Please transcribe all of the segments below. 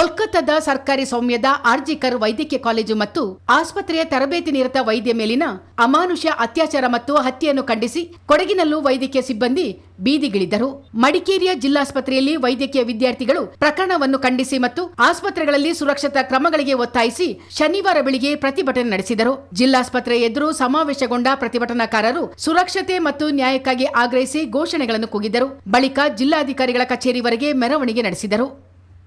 ಕೋಲ್ಕತ್ತಾದ ಸರ್ಕಾರಿ ಸೌಮ್ಯದ ಆರ್ಜಿಕರ್ ವೈದ್ಯಕೀಯ ಕಾಲೇಜು ಮತ್ತು ಆಸ್ಪತ್ರೆಯ ತರಬೇತಿ ನಿರತ ವೈದ್ಯ ಮೇಲಿನ ಅಮಾನುಷ ಅತ್ಯಾಚಾರ ಮತ್ತು ಹತ್ಯೆಯನ್ನು ಖಂಡಿಸಿ ಕೊಡಗಿನಲ್ಲೂ ವೈದ್ಯಕೀಯ ಸಿಬ್ಬಂದಿ ಬೀದಿಗಿಳಿದರು. ಮಡಿಕೇರಿಯ ಜಿಲ್ಲಾಸ್ಪತ್ರೆಯಲ್ಲಿ ವೈದ್ಯಕೀಯ ವಿದ್ಯಾರ್ಥಿಗಳು ಪ್ರಕರಣವನ್ನು ಖಂಡಿಸಿ ಮತ್ತು ಆಸ್ಪತ್ರೆಗಳಲ್ಲಿ ಸುರಕ್ಷತಾ ಕ್ರಮಗಳಿಗೆ ಒತ್ತಾಯಿಸಿ ಶನಿವಾರ ಬೆಳಿಗ್ಗೆ ಪ್ರತಿಭಟನೆ ನಡೆಸಿದರು. ಜಿಲ್ಲಾಸ್ಪತ್ರೆ ಎದುರು ಸಮಾವೇಶಗೊಂಡ ಪ್ರತಿಭಟನಾಕಾರರು ಸುರಕ್ಷತೆ ಮತ್ತು ನ್ಯಾಯಕ್ಕಾಗಿ ಆಗ್ರಹಿಸಿ ಘೋಷಣೆಗಳನ್ನು ಕೂಗಿದರು. ಬಳಿಕ ಜಿಲ್ಲಾಧಿಕಾರಿಗಳ ಕಚೇರಿವರೆಗೆ ಮೆರವಣಿಗೆ ನಡೆಸಿದರು.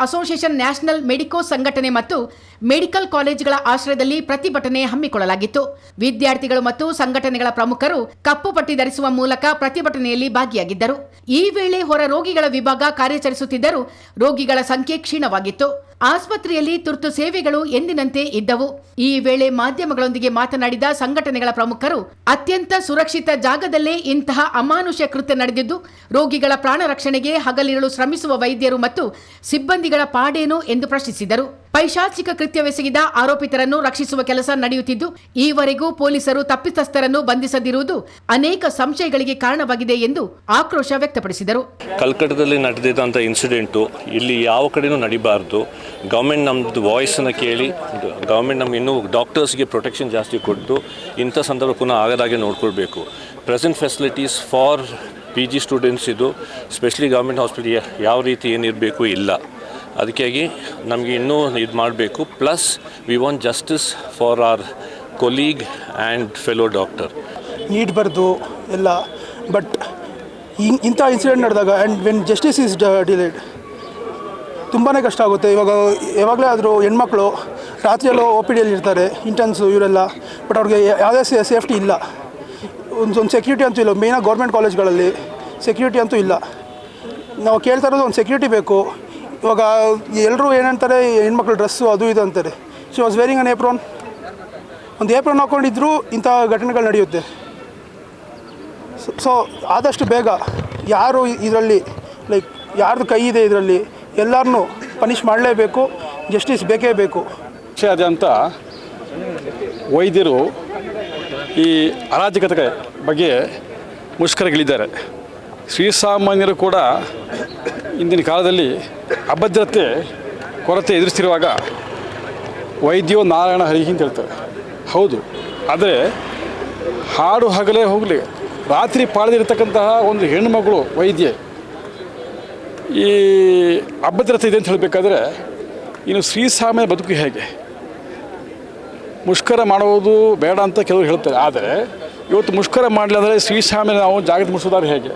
association national medico ಸಂಘಟನೆ ಮತ್ತು ಮೆಡಿಕಲ್ ಕಾಲೇಜುಗಳ ಆಶ್ರಯದಲ್ಲಿ ಪ್ರತಿಭಟನೆ ಹಮ್ಮಿಕೊಳ್ಳಲಾಗಿತ್ತು. ವಿದ್ಯಾರ್ಥಿಗಳು ಮತ್ತು ಸಂಘಟನೆಗಳ ಪ್ರಮುಖರು ಕಪ್ಪು ಪಟ್ಟಿ ಧರಿಸುವ ಮೂಲಕ ಪ್ರತಿಭಟನೆಯಲ್ಲಿ ಭಾಗಿಯಾಗಿದ್ದರು. ಈ ವೇಳೆ ಹೊರ ರೋಗಿಗಳ ವಿಭಾಗ ಕಾರ್ಯಾಚರಿಸುತ್ತಿದ್ದರೂ ರೋಗಿಗಳ ಸಂಖ್ಯೆ ಕ್ಷೀಣವಾಗಿತ್ತು. ಆಸ್ಪತ್ರೆಯಲ್ಲಿ ತುರ್ತು ಸೇವೆಗಳು ಎಂದಿನಂತೆ ಇದ್ದವು. ಈ ವೇಳೆ ಮಾಧ್ಯಮಗಳೊಂದಿಗೆ ಮಾತನಾಡಿದ ಸಂಘಟನೆಗಳ ಪ್ರಮುಖರು, ಅತ್ಯಂತ ಸುರಕ್ಷಿತ ಜಾಗದಲ್ಲೇ ಇಂತಹ ಅಮಾನುಷ್ಯ ಕೃತ್ಯ ನಡೆದಿದ್ದು, ರೋಗಿಗಳ ಪ್ರಾಣ ರಕ್ಷಣೆಗೆ ಹಗಲಿರಲು ಶ್ರಮಿಸುವ ವೈದ್ಯರು ಮತ್ತು ಸಿಬ್ಬಂದಿಗಳ ಪಾಡೇನು ಎಂದು ಪ್ರಶ್ನಿಸಿದರು. ಪೈಶಾಚಿಕ ಕೃತ್ಯವೆಸಗಿದ ಆರೋಪಿತರನ್ನು ರಕ್ಷಿಸುವ ಕೆಲಸ ನಡೆಯುತ್ತಿದ್ದು, ಈವರೆಗೂ ಪೊಲೀಸರು ತಪ್ಪಿತಸ್ಥರನ್ನು ಬಂಧಿಸದಿರುವುದು ಅನೇಕ ಸಂಶಯಗಳಿಗೆ ಕಾರಣವಾಗಿದೆ ಎಂದು ಆಕ್ರೋಶ ವ್ಯಕ್ತಪಡಿಸಿದರು. ಕಲ್ಕಟ್ಟದಲ್ಲಿ ನಡೆದಿದ್ದಂಥ ಇನ್ಸಿಡೆಂಟು ಇಲ್ಲಿ ಯಾವ ಕಡೆನೂ ನಡಿಬಾರ್ದು. ಗೌರ್ಮೆಂಟ್ ನಮ್ಮದು ವಾಯ್ಸನ್ನು ಕೇಳಿ ಗೌರ್ಮೆಂಟ್ ನಮ್ಗೆ ಇನ್ನೂ ಡಾಕ್ಟರ್ಸ್ಗೆ ಪ್ರೊಟೆಕ್ಷನ್ ಜಾಸ್ತಿ ಕೊಟ್ಟು ಇಂಥ ಸಂದರ್ಭ ಪುನಃ ಆಗದಾಗೆ ನೋಡ್ಕೊಳ್ಬೇಕು. Present facilities for P G students ಇದು. ಸ್ಪೆಷಲಿ ಗೌರ್ಮೆಂಟ್ ಹಾಸ್ಪಿಟಲ್ ಯಾವ ರೀತಿ ಏನಿರಬೇಕು ಇಲ್ಲ. ಅದಕ್ಕಾಗಿ ನಮಗೆ ಇನ್ನೂ ಇದು ಮಾಡಬೇಕು. Plus we want justice for our colleague and fellow doctor ನೀಡಬಾರ್ದು ಎಲ್ಲ ಬಟ್ ಇಂಥ ಇನ್ಸಿಡೆಂಟ್ ನಡೆದಾಗ and when justice is delayed ತುಂಬಾ ಕಷ್ಟ ಆಗುತ್ತೆ. ಇವಾಗ, ಯಾವಾಗಲೇ ಆದರೂ ಹೆಣ್ಮಕ್ಳು ರಾತ್ರಿಯೆಲ್ಲೋ ಒ ಪಿ ಡಿಯಲ್ಲಿ ಇರ್ತಾರೆ ಇಂಟರ್ನ್ಸು ಇವರೆಲ್ಲ ಬಟ್ ಅವ್ರಿಗೆ ಯಾವುದೇ ಸೇಫ್ಟಿ ಇಲ್ಲ. ಒಂದು ಒಂದು ಸೆಕ್ಯೂರಿಟಿ ಅಂತೂ ಇಲ್ಲ. ಮೇಯ್ನಾಗಿ ಗೌರ್ಮೆಂಟ್ ಕಾಲೇಜ್ಗಳಲ್ಲಿ ಸೆಕ್ಯೂರಿಟಿ ಅಂತೂ ಇಲ್ಲ. ನಾವು ಕೇಳ್ತಾ ಇರೋದು ಒಂದು ಸೆಕ್ಯೂರಿಟಿ ಬೇಕು. ಇವಾಗ ಎಲ್ಲರೂ ಏನಂತಾರೆ, ಹೆಣ್ಮಕ್ಳು ಡ್ರೆಸ್ಸು ಅದು ಇದು ಅಂತಾರೆ. She was wearing an apron ಒಂದು ಏಪ್ರೋನ್ ಹಾಕ್ಕೊಂಡಿದ್ರು ಇಂಥ ಘಟನೆಗಳು ನಡೆಯುತ್ತೆ. ಸೊ ಆದಷ್ಟು ಬೇಗ ಯಾರು ಇದರಲ್ಲಿ ಲೈಕ್ ಯಾರ್ದು ಕೈ ಇದೆ ಇದರಲ್ಲಿ ಎಲ್ಲರನ್ನೂ ಪನಿಷ್ ಮಾಡಲೇಬೇಕು ಜಸ್ಟಿಸ್ ಬೇಕೇ ಬೇಕು. ದೇಶಾದ್ಯಂತ ವೈದ್ಯರು ಈ ಅರಾಜಕತೆ ಬಗ್ಗೆ ಮುಷ್ಕರಗಳಿದ್ದಾರೆ. ಶ್ರೀಸಾಮಾನ್ಯರು ಕೂಡ ಇಂದಿನ ಕಾಲದಲ್ಲಿ ಅಭದ್ರತೆ, ಕೊರತೆ ಎದುರಿಸ್ತಿರುವಾಗ ವೈದ್ಯೋ ನಾರಾಯಣ ಹರಿ ಅಂತ ಹೇಳ್ತಾರೆ. ಹೌದು. ಆದರೆ ಹಾಡು ಹಗಲೇ ಹೋಗಲಿ, ರಾತ್ರಿ ಪಾಳದಿರ್ತಕ್ಕಂತಹ ಒಂದು ಹೆಣ್ಣುಮಗಳು ವೈದ್ಯೆ, ಈ ಅಭದ್ರತೆ ಇದೆ ಅಂತ ಹೇಳಬೇಕಾದ್ರೆ, ಇನ್ನು ಶ್ರೀಸಾಮ್ಯ ಬದುಕು ಹೇಗೆ? ಮುಷ್ಕರ ಮಾಡುವುದು ಬೇಡ ಅಂತ ಕೆಲವರು ಹೇಳ್ತಾರೆ. ಆದರೆ ಇವತ್ತು ಮುಷ್ಕರ ಮಾಡಲಿಲ್ಲ ಶ್ರೀಸಾಮ್ಯ ನಾವು ಜಾಗೃತಿ ಮೂಡಿಸೋದಾದ್ರೆ ಹೇಗೆ?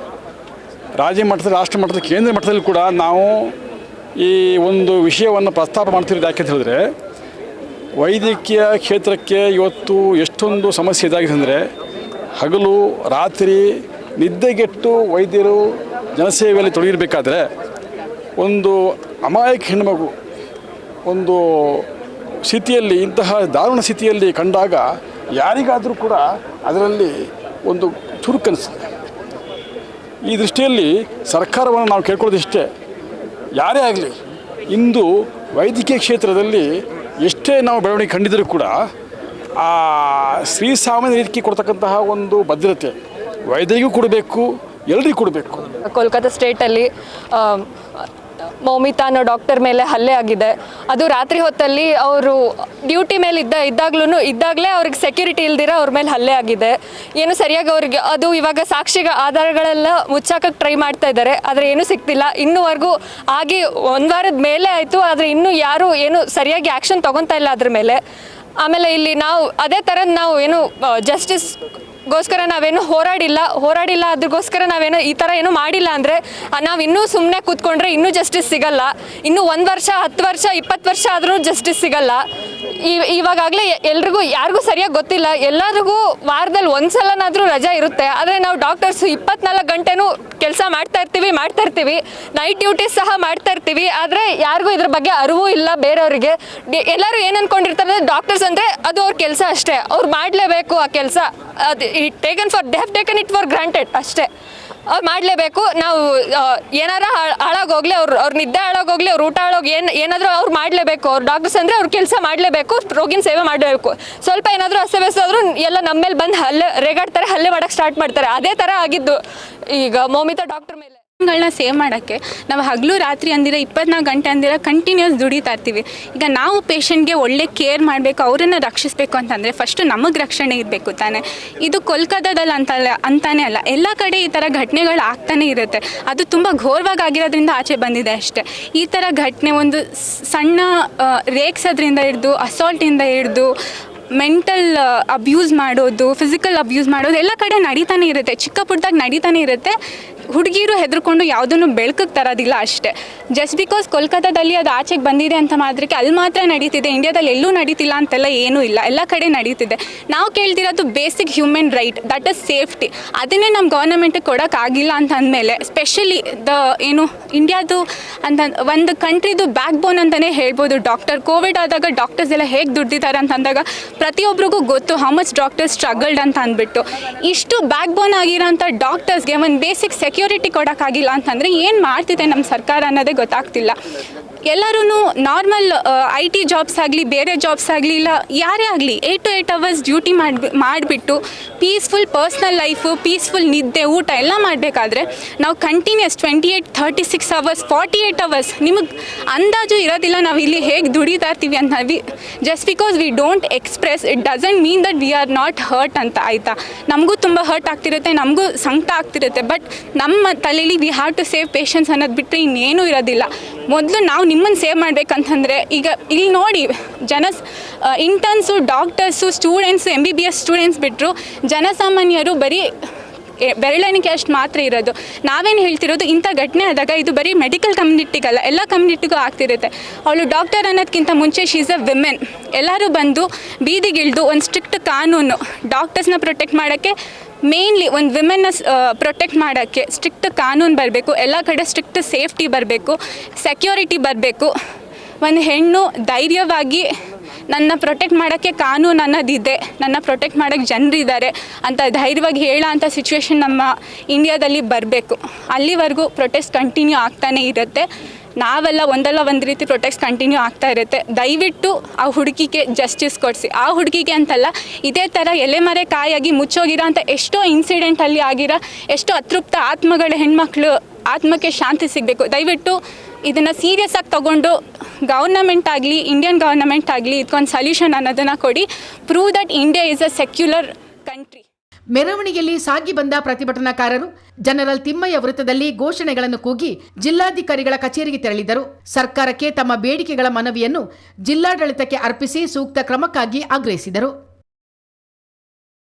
ರಾಜ್ಯ ಮಟ್ಟದಲ್ಲಿ, ರಾಷ್ಟ್ರ ಮಟ್ಟದಲ್ಲಿ, ಕೇಂದ್ರ ಮಟ್ಟದಲ್ಲಿ ಕೂಡ ನಾವು ಈ ಒಂದು ವಿಷಯವನ್ನು ಪ್ರಸ್ತಾಪ ಮಾಡ್ತಿರೋದು ಯಾಕೆ ಅಂತ ಹೇಳಿದ್ರೆ, ವೈದ್ಯಕೀಯ ಕ್ಷೇತ್ರಕ್ಕೆ ಇವತ್ತು ಎಷ್ಟೊಂದು ಸಮಸ್ಯೆ ಇದಾಗಿದೆ ಅಂದರೆ, ಹಗಲು, ರಾತ್ರಿ ನಿದ್ದೆಗೆಟ್ಟು ವೈದ್ಯರು ಜನಸೇವೆಯಲ್ಲಿ ತೊಡಗಿರಬೇಕಾದ್ರೆ, ಒಂದು ಅಮಾಯಕ ಹೆಣ್ಣುಮಗು ಒಂದು ಸ್ಥಿತಿಯಲ್ಲಿ, ಇಂತಹ ದಾರುಣ ಸ್ಥಿತಿಯಲ್ಲಿ ಕಂಡಾಗ ಯಾರಿಗಾದರೂ ಕೂಡ ಅದರಲ್ಲಿ ಒಂದು ಚುರುಕನಿಸ್ತದೆ ಈ ದೃಷ್ಟಿಯಲ್ಲಿ ಸರ್ಕಾರವನ್ನು ನಾವು ಕೇಳ್ಕೊಳ್ಳೋದಿಷ್ಟೇ. ಯಾರೇ ಆಗಲಿ, ಇಂದು ವೈದ್ಯಕೀಯ ಕ್ಷೇತ್ರದಲ್ಲಿ ಎಷ್ಟೇ ನಾವು ಬೆಳವಣಿಗೆ ಕಂಡಿದ್ದರೂ ಕೂಡ ಆ ಶ್ರೀಸಾಮಾನ್ಯ ರೀತಿ ಕೊಡ್ತಕ್ಕಂತಹ ಒಂದು ಭದ್ರತೆ ವೈದ್ಯರಿಗೂ ಕೊಡಬೇಕು, ಎಲ್ರಿಗೂ ಕೊಡಬೇಕು. ಕೋಲ್ಕತ್ತಾ ಸ್ಟೇಟಲ್ಲಿ ಮೌಮಿತಾ ಅನ್ನೋ ಡಾಕ್ಟರ್ ಮೇಲೆ ಹಲ್ಲೆ ಆಗಿದೆ. ಅದು ರಾತ್ರಿ ಹೊತ್ತಲ್ಲಿ ಅವರು ಡ್ಯೂಟಿ ಮೇಲೆ ಇದ್ದ ಇದ್ದಾಗ್ಲೂ ಇದ್ದಾಗಲೇ ಅವ್ರಿಗೆ ಸೆಕ್ಯೂರಿಟಿ ಇಲ್ದಿರ ಅವ್ರ ಮೇಲೆ ಹಲ್ಲೆ ಆಗಿದೆ. ಏನು ಸರಿಯಾಗಿ ಅವ್ರಿಗೆ ಅದು ಇವಾಗ ಸಾಕ್ಷಿಗ ಆಧಾರಗಳೆಲ್ಲ ಮುಚ್ಚಾಕಕ್ಕೆ ಟ್ರೈ ಮಾಡ್ತಾ ಇದ್ದಾರೆ. ಆದರೆ ಏನೂ ಸಿಗ್ತಿಲ್ಲ. ಇನ್ನೂವರೆಗೂ ಆಗಿ ಒಂದು ವಾರದ ಮೇಲೆ ಆಯಿತು. ಆದರೆ ಇನ್ನೂ ಯಾರು ಏನು ಸರಿಯಾಗಿ ಆ್ಯಕ್ಷನ್ ತೊಗೊತಾ ಇಲ್ಲ ಅದ್ರ ಮೇಲೆ. ಆಮೇಲೆ ಇಲ್ಲಿ ನಾವು ಅದೇ ಥರದ್ದು ನಾವು ಏನು ಜಸ್ಟಿಸ್ ಗೋಸ್ಕರ ನಾವೇನು ಹೋರಾಡಿಲ್ಲ ಹೋರಾಡಿಲ್ಲ ಅದಕ್ಕೋಸ್ಕರ ನಾವೇನು ಈ ಥರ ಏನು ಮಾಡಿಲ್ಲ ಅಂದರೆ ನಾವು ಇನ್ನೂ ಸುಮ್ಮನೆ ಕೂತ್ಕೊಂಡ್ರೆ ಇನ್ನೂ ಜಸ್ಟಿಸ್ ಸಿಗಲ್ಲ. ಇನ್ನೂ ಒಂದು ವರ್ಷ, ಹತ್ತು ವರ್ಷ, ಇಪ್ಪತ್ತು ವರ್ಷ ಆದರೂ ಜಸ್ಟಿಸ್ ಸಿಗಲ್ಲ. ಈ ಇವಾಗಲೇ ಎಲ್ರಿಗೂ, ಯಾರಿಗೂ ಸರಿಯಾಗಿ ಗೊತ್ತಿಲ್ಲ. ಎಲ್ಲರಿಗೂ ವಾರದಲ್ಲಿ ಒಂದು ಸಲನಾದರೂ ರಜಾ ಇರುತ್ತೆ. ಆದರೆ ನಾವು ಡಾಕ್ಟರ್ಸ್ ಇಪ್ಪತ್ನಾಲ್ಕು ಗಂಟೆನೂ ಕೆಲಸ ಮಾಡ್ತಾ ಇರ್ತೀವಿ ಮಾಡ್ತಾ ಇರ್ತೀವಿ. ನೈಟ್ ಡ್ಯೂಟೀಸ್ ಸಹ ಮಾಡ್ತಾ ಇರ್ತೀವಿ. ಆದರೆ ಯಾರಿಗೂ ಇದ್ರ ಬಗ್ಗೆ ಅರಿವು ಇಲ್ಲ ಬೇರೆಯವರಿಗೆ. ಎಲ್ಲರೂ ಏನು ಅನ್ಕೊಂಡಿರ್ತಾರೆ, ಡಾಕ್ಟರ್ಸ್ ಅಂದರೆ ಅದು ಅವ್ರ ಕೆಲಸ ಅಷ್ಟೇ. ಅವ್ರು ಮಾಡಲೇಬೇಕು ಆ ಕೆಲಸ. ಅದು it taken for they have taken it for granted ಅಷ್ಟೇ. ಅವ್ರು ಮಾಡಲೇಬೇಕು. ನಾವು ಏನಾರ ಹಾಳ್- ಹಾಳಾಗೋಗ್ಲಿ, ಅವ್ರು, ಅವ್ರ ನಿದ್ದೆ ಹಾಳಾಗೋಗ್ಲಿ, ಅವ್ರು ಊಟ ಹಾಳೋಗಿ ಏನು, ಏನಾದರೂ ಅವ್ರು ಮಾಡಲೇಬೇಕು. ಅವ್ರು ಡಾಕ್ಟರ್ಸ್ ಅಂದರೆ ಅವ್ರ ಕೆಲಸ ಮಾಡಲೇಬೇಕು, ರೋಗಿನ ಸೇವೆ ಮಾಡಬೇಕು ಸ್ವಲ್ಪ ಏನಾದರೂ ಅಸ್ತವ್ಯಸ್ತ ಆದರೂ ಎಲ್ಲ ನಮ್ಮ ಮೇಲೆ ಬಂದು ಹಲ್ಲೆ, ರೇಗಾಡ್ತಾರೆ, ಹಲ್ಲೆ ಮಾಡೋಕ್ಕೆ ಸ್ಟಾರ್ಟ್ ಮಾಡ್ತಾರೆ. ಅದೇ ಥರ ಆಗಿದ್ದು. ಈಗ ಮೋಮಿತಾ ಡಾಕ್ಟರ್ ಮೇಲೆ. ಗಳನ್ನ ಸೇವ್ ಮಾಡೋಕ್ಕೆ ನಾವು ಹಗಲು ರಾತ್ರಿ ಅಂದಿರ ಇಪ್ಪತ್ನಾಲ್ಕು ಗಂಟೆ ಅಂದಿರ ಕಂಟಿನ್ಯೂಸ್ ದುಡಿತಾ ಇರ್ತೀವಿ. ಈಗ ನಾವು ಪೇಷಂಟ್ಗೆ ಒಳ್ಳೆ ಕೇರ್ ಮಾಡಬೇಕು, ಅವರನ್ನು ರಕ್ಷಿಸಬೇಕು ಅಂತಂದರೆ ಫಸ್ಟು ನಮಗೆ ರಕ್ಷಣೆ ಇರಬೇಕು ತಾನೆ. ಇದು ಕೋಲ್ಕತ್ತಾದಲ್ಲಿ ಅಂತಲ್ಲ, ಅಂತಾನೆ ಅಲ್ಲ, ಎಲ್ಲ ಕಡೆ ಈ ಥರ ಘಟನೆಗಳು ಆಗ್ತಾನೆ ಇರುತ್ತೆ. ಅದು ತುಂಬ ಘೋರವಾಗಿ ಆಗಿರೋದ್ರಿಂದ ಆಚೆ ಬಂದಿದೆ ಅಷ್ಟೇ. ಈ ಥರ ಘಟನೆ ಒಂದು ಸಣ್ಣ ರೇಕ್ಸೋದ್ರಿಂದ ಹಿಡ್ದು ಅಸಾಲ್ಟಿಂದ ಹಿಡಿದು ಮೆಂಟಲ್ ಅಬ್ಯೂಸ್ ಮಾಡೋದು ಫಿಸಿಕಲ್ ಅಬ್ಯೂಸ್ ಮಾಡೋದು, ಎಲ್ಲ ಕಡೆ ನಡೀತಾನೆ ಇರುತ್ತೆ. ಚಿಕ್ಕ ಪುಟ್ಟದಾಗ ನಡೀತಾನೆ ಇರುತ್ತೆ. ಹುಡುಗಿರು ಹೆದರ್ಕೊಂಡು ಯಾವುದನ್ನು ಬೆಳಕಿಗೆ ತರೋದಿಲ್ಲ ಅಷ್ಟೇ. ಜಸ್ಟ್ ಬಿಕಾಸ್ ಕೋಲ್ಕತ್ತಾದಲ್ಲಿ ಅದು ಆಚೆಗೆ ಬಂದಿದೆ ಅಂತ ಮಾತ್ರಕ್ಕೆ ಅಲ್ಲಿ ಮಾತ್ರ ನಡೀತಿದೆ ಇಂಡಿಯಾದಲ್ಲಿ ಎಲ್ಲೂ ನಡೀತಿಲ್ಲ ಅಂತೆಲ್ಲ ಏನೂ ಇಲ್ಲ. ಎಲ್ಲ ಕಡೆ ನಡೀತಿದೆ. ನಾವು ಕೇಳ್ತಿರೋದು basic human right that is safety ಅದನ್ನೇ ನಮ್ಮ ಗೌರ್ಮೆಂಟಿಗೆ ಕೊಡೋಕ್ಕಾಗಿಲ್ಲ ಅಂತ ಅಂದಮೇಲೆ ಸ್ಪೆಷಲಿ ದ ಏನು ಇಂಡಿಯಾದು ಅಂತ, ಒಂದು ಕಂಟ್ರಿದು ಬ್ಯಾಕ್ ಬೋನ್ ಅಂತಲೇ ಹೇಳ್ಬೋದು ಡಾಕ್ಟರ್ ಕೋವಿಡ್ ಆದಾಗ ಡಾಕ್ಟರ್ಸ್ ಎಲ್ಲ ಹೇಗೆ ದುಡ್ದಿದ್ದಾರೆ ಅಂತ ಅಂದಾಗ ಪ್ರತಿಯೊಬ್ಬರಿಗೂ ಗೊತ್ತು ಹೌ ಮಚ್ ಡಾಕ್ಟರ್ಸ್ ಸ್ಟ್ರಗಲ್ಡ್ ಅಂತ ಅಂದ್ಬಿಟ್ಟು. ಇಷ್ಟು ಬ್ಯಾಕ್ ಬೋನ್ ಆಗಿರೋಂಥ ಡಾಕ್ಟರ್ಸ್ಗೆ ಒಂದು ಬೇಸಿಕ್ ಸೆಕ್ಯೂರಿಟಿ ಕೊಡೋಕ್ಕಾಗಿಲ್ಲ ಅಂತಂದರೆ ಏನು ಮಾಡ್ತಿದೆ ನಮ್ಮ ಸರ್ಕಾರ ಅನ್ನೋದೇ ಗೊತ್ತಾಗ್ತಿಲ್ಲ. ಎಲ್ಲರೂ ನಾರ್ಮಲ್ ಐ ಟಿ ಜಾಬ್ಸ್ ಆಗಲಿ, ಬೇರೆ ಜಾಬ್ಸ್ ಆಗಲಿ, ಇಲ್ಲ, ಯಾರೇ ಆಗಲಿ eight to eight hours duty ಮಾಡಿ ಮಾಡಿಬಿಟ್ಟು ಪೀಸ್ಫುಲ್ ಪರ್ಸ್ನಲ್ ಲೈಫು ಪೀಸ್ಫುಲ್ ನಿದ್ದೆ, ಊಟ ಎಲ್ಲ ಮಾಡಬೇಕಾದ್ರೆ ನಾವು continuous twenty eight thirty six hours forty eight hours ನಿಮಗೆ ಅಂದಾಜು ಇರೋದಿಲ್ಲ, ನಾವು ಇಲ್ಲಿ ಹೇಗೆ ದುಡಿತಾ ಇರ್ತೀವಿ ಅಂತ we just because we don't express it doesn't mean that we are not hurt ಅಂತ, ಆಯಿತಾ? ನಮಗೂ ತುಂಬ ಹರ್ಟ್ ಆಗ್ತಿರುತ್ತೆ, ನಮಗೂ ಸಂಕಟ ಆಗ್ತಿರುತ್ತೆ ಬಟ್ ನಮ್ಮ ತಲೆಯಲ್ಲಿ we have to save patience ಅನ್ನೋದು ಬಿಟ್ಟರೆ ಇನ್ನೇನೂ ಇರೋದಿಲ್ಲ. ಮೊದಲು ನಾವು ನಿಮ್ಮನ್ನು ಸೇವ್ ಮಾಡಬೇಕಂತಂದರೆ ಈಗ ಇಲ್ಲಿ ನೋಡಿ, ಜನ interns doctors students M B B S students ಬಿಟ್ಟರು ಜನಸಾಮಾನ್ಯರು ಬರೀ ಬೆರಳೆಣಿಕೆ ಅಷ್ಟು ಮಾತ್ರ ಇರೋದು. ನಾವೇನು ಹೇಳ್ತಿರೋದು, ಇಂಥ ಘಟನೆ ಆದಾಗ ಇದು ಬರೀ ಮೆಡಿಕಲ್ ಕಮ್ಯುನಿಟಿಗಲ್ಲ ಎಲ್ಲ ಕಮ್ಯುನಿಟಿಗೂ ಆಗ್ತಿರುತ್ತೆ. ಅವಳು ಡಾಕ್ಟರ್ ಅನ್ನೋದಕ್ಕಿಂತ ಮುಂಚೆ ಶೀಸ್ ಅ ವಿಮೆನ್ ಎಲ್ಲರೂ ಬಂದು ಬೀದಿಗಿಳಿದು ಒಂದು ಸ್ಟ್ರಿಕ್ಟ್ ಕಾನೂನು ಡಾಕ್ಟರ್ಸ್ನ ಪ್ರೊಟೆಕ್ಟ್ ಮಾಡೋಕ್ಕೆ ಮೇನ್ಲಿ ಒಂದು ವಿಮೆನ್ನ ಪ್ರೊಟೆಕ್ಟ್ ಮಾಡೋಕ್ಕೆ ಸ್ಟ್ರಿಕ್ಟ್ ಕಾನೂನು ಬರಬೇಕು, ಎಲ್ಲ ಕಡೆ ಸ್ಟ್ರಿಕ್ಟ್ ಸೇಫ್ಟಿ ಬರಬೇಕು ಸೆಕ್ಯೂರಿಟಿ ಬರಬೇಕು. ಒಂದು ಹೆಣ್ಣು ಧೈರ್ಯವಾಗಿ ನನ್ನ ಪ್ರೊಟೆಕ್ಟ್ ಮಾಡೋಕ್ಕೆ ಕಾನೂನು ಅನ್ನೋದಿದೆ, ನನ್ನ ಪ್ರೊಟೆಕ್ಟ್ ಮಾಡೋಕ್ಕೆ ಜನರಿದ್ದಾರೆ ಅಂತ ಧೈರ್ಯವಾಗಿ ಹೇಳೋ ಅಂಥ ಸಿಚುವೇಶನ್ ನಮ್ಮ ಇಂಡಿಯಾದಲ್ಲಿ ಬರಬೇಕು. ಅಲ್ಲಿವರೆಗೂ ಪ್ರೊಟೆಸ್ಟ್ ಕಂಟಿನ್ಯೂ ಆಗ್ತಾನೆ ಇರುತ್ತೆ. ನಾವೆಲ್ಲ ಒಂದಲ್ಲ ಒಂದು ರೀತಿ ಪ್ರೊಟೆಸ್ಟ್ ಕಂಟಿನ್ಯೂ ಆಗ್ತಾ ಇರುತ್ತೆ. ದಯವಿಟ್ಟು ಆ ಹುಡುಗಿಗೆ ಜಸ್ಟಿಸ್ ಕೊಡಿಸಿ. ಆ ಹುಡುಗಿಗೆ ಅಂತಲ್ಲ ಇದೇ ಥರ ಎಲೆಮರೆ ಕಾಯಾಗಿ ಮುಚ್ಚೋಗಿರೋ ಅಂತ ಎಷ್ಟೋ ಇನ್ಸಿಡೆಂಟಲ್ಲಿ ಆಗಿರೋ ಎಷ್ಟೋ ಅತೃಪ್ತ ಆತ್ಮಗಳ ಹೆಣ್ಮಕ್ಳು ಆತ್ಮಕ್ಕೆ ಶಾಂತಿ ಸಿಗಬೇಕು. ದಯವಿಟ್ಟು ಇದನ್ನು ಸೀರಿಯಸ್ ಆಗಿ ತೊಗೊಂಡು ಗೌರ್ನಮೆಂಟ್ ಆಗಲಿ ಇಂಡಿಯನ್ ಗೌರ್ನಮೆಂಟ್ ಆಗಲಿ ಇದಕ್ಕೊಂದು ಸೊಲ್ಯೂಷನ್ ಅನ್ನೋದನ್ನು ಕೊಡಿ. Prove that India is a secular country ಮೆರವಣಿಗೆಯಲ್ಲಿ ಸಾಗಿ ಬಂದ ಪ್ರತಿಭಟನಾಕಾರರು ಜನರಲ್ ತಿಮ್ಮಯ್ಯ ವೃತ್ತದಲ್ಲಿ ಘೋಷಣೆಗಳನ್ನು ಕೂಗಿ ಜಿಲ್ಲಾಧಿಕಾರಿಗಳ ಕಚೇರಿಗೆ ತೆರಳಿದರು. ಸರ್ಕಾರಕ್ಕೆ ತಮ್ಮ ಬೇಡಿಕೆಗಳ ಮನವಿಯನ್ನು ಜಿಲ್ಲಾಡಳಿತಕ್ಕೆ ಅರ್ಪಿಸಿ ಸೂಕ್ತ ಕ್ರಮಕ್ಕಾಗಿ ಆಗ್ರಹಿಸಿದರು.